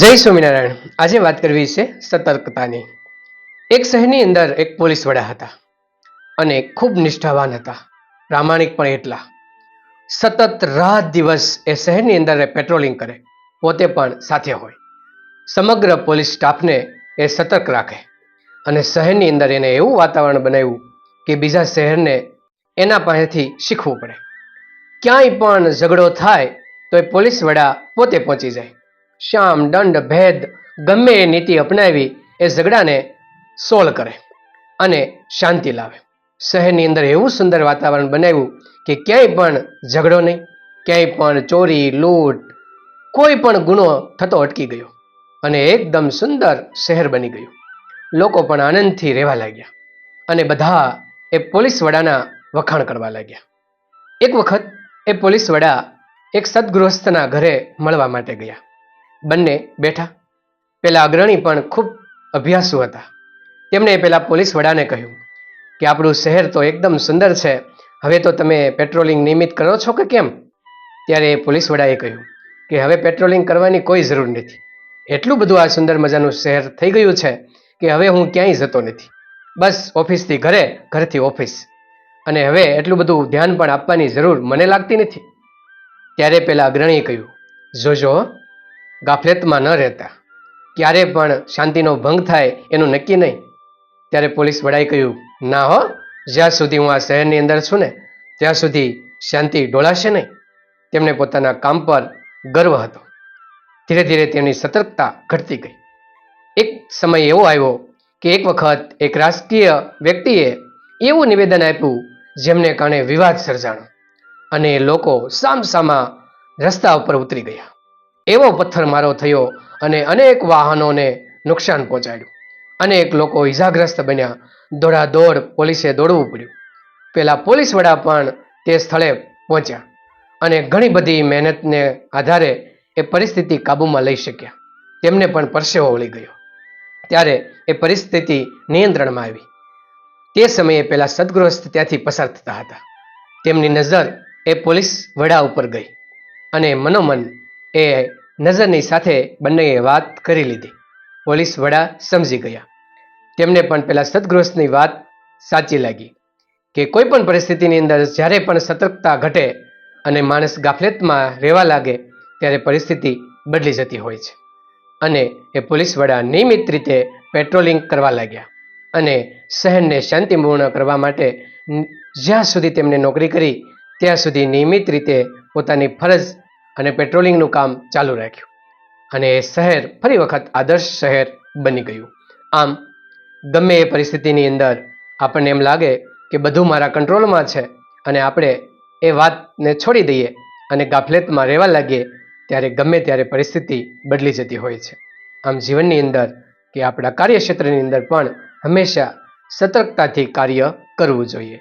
જય સ્વામિનારાયણ. આજે વાત કરવી છે સતર્કતાની. એક શહેરની અંદર એક પોલીસ વડા હતા અને ખૂબ નિષ્ઠાવાન હતા, પ્રામાણિક પણ એટલા. સતત રાત દિવસ એ શહેરની અંદર પેટ્રોલિંગ કરે, પોતે પણ સાથે હોય. સમગ્ર પોલીસ સ્ટાફને એ સતર્ક રાખે અને શહેરની અંદર એને એવું વાતાવરણ બનાવ્યું કે બીજા શહેરને એના પાસેથી શીખવું પડે. ક્યાંય પણ ઝઘડો થાય તો એ પોલીસ વડા પોતે પહોંચી જાય. શામ દંડ, ભેદ, ગમે એ નીતિ અપનાવી એ ઝઘડાને સોલ્વ કરે અને શાંતિ લાવે. શહેરની અંદર એવું સુંદર વાતાવરણ બનાવ્યું કે ક્યાંય પણ ઝઘડો નહીં, ક્યાંય પણ ચોરી, લૂંટ, કોઈ પણ ગુનો થતો અટકી ગયો અને એકદમ સુંદર શહેર બની ગયું. લોકો પણ આનંદથી રહેવા લાગ્યા અને બધા એ પોલીસ વડાના વખાણ કરવા લાગ્યા. એક વખત એ પોલીસ વડા એક સદગૃહસ્થના ઘરે મળવા માટે ગયા. બંને બેઠા. પેલા અગ્રણી પણ ખૂબ અભ્યાસુ હતા. તેમણે પેલા પોલીસ વડાને કહ્યું કે આપણું શહેર તો એકદમ સુંદર છે, હવે તો તમે પેટ્રોલિંગ નિયમિત કરો છો કે કેમ? ત્યારે પોલીસ વડાએ કહ્યું કે હવે પેટ્રોલિંગ કરવાની કોઈ જરૂર નથી. એટલું બધું આ સુંદર મજાનું શહેર થઈ ગયું છે કે હવે હું ક્યાંય જતો નથી. બસ ઓફિસથી ઘરે, ઘરથી ઓફિસ. અને હવે એટલું બધું ધ્યાન પણ આપવાની જરૂર મને લાગતી નથી. ત્યારે પેલા અગ્રણીએ કહ્યું, જોજો ગાફલેતમાં ન રહેતા. ક્યારે પણ શાંતિનો ભંગ થાય એનું નક્કી નહીં. ત્યારે પોલીસ વડાએ કહ્યું, ના હો, જ્યાં સુધી હું આ શહેરની અંદર છું ને, ત્યાં સુધી શાંતિ ડોળાશે નહીં. તેમને પોતાના કામ પર ગર્વ હતો. ધીરે ધીરે તેમની સતર્કતા ઘટતી ગઈ. એક સમય એવો આવ્યો કે એક વખત એક રાજકીય વ્યક્તિએ એવું નિવેદન આપ્યું, જેમને કારણે વિવાદ સર્જાણો અને લોકો સામસામા રસ્તા ઉપર ઉતરી ગયા. એવો પથ્થરમારો થયો અને અનેક વાહનોને નુકસાન પહોંચાડ્યું. અનેક લોકો ઇજાગ્રસ્ત બન્યા. દોડાદોડ પોલીસે દોડવું પડ્યું. પહેલાં પોલીસ વડા પણ તે સ્થળે પહોંચ્યા અને ઘણી બધી મહેનતને આધારે એ પરિસ્થિતિ કાબૂમાં લઈ શક્યા. તેમને પણ પરસેવો વળી ગયો. ત્યારે એ પરિસ્થિતિ નિયંત્રણમાં આવી. તે સમયે પેલા સદગૃહસ્થ ત્યાંથી પસાર થતા હતા. તેમની નજર એ પોલીસ વડા ઉપર ગઈ અને મનોમન એ નજરની સાથે બંનેએ વાત કરી લીધી. પોલીસ વડા સમજી ગયા. તેમને પણ પેલા સદગૃહસ્થની વાત સાચી લાગી કે કોઈ પણ પરિસ્થિતિની અંદર જ્યારે પણ સતર્કતા ઘટે અને માણસ ગાફલેતમાં રહેવા લાગે ત્યારે પરિસ્થિતિ બદલી જતી હોય છે. અને એ પોલીસ વડા નિયમિત રીતે પેટ્રોલિંગ કરવા લાગ્યા અને શહેરને શાંતિપૂર્ણ કરવા માટે જ્યાં સુધી તેમને નોકરી કરી, ત્યાં સુધી નિયમિત રીતે પોતાની ફરજ અને પેટ્રોલિંગનું કામ ચાલુ રાખ્યું. અને એ શહેર ફરી વખત આદર્શ શહેર બની ગયું. આમ, ગમે એ પરિસ્થિતિની અંદર આપણને એમ લાગે કે બધું મારા કંટ્રોલમાં છે અને આપણે એ વાતને છોડી દઈએ અને ગાફલેતમાં રહેવા લાગીએ, ત્યારે ગમે ત્યારે પરિસ્થિતિ બદલી જતી હોય છે. આમ, જીવનની અંદર કે આપણા કાર્યક્ષેત્રની અંદર પણ હંમેશા સતર્કતાથી કાર્ય કરવું જોઈએ.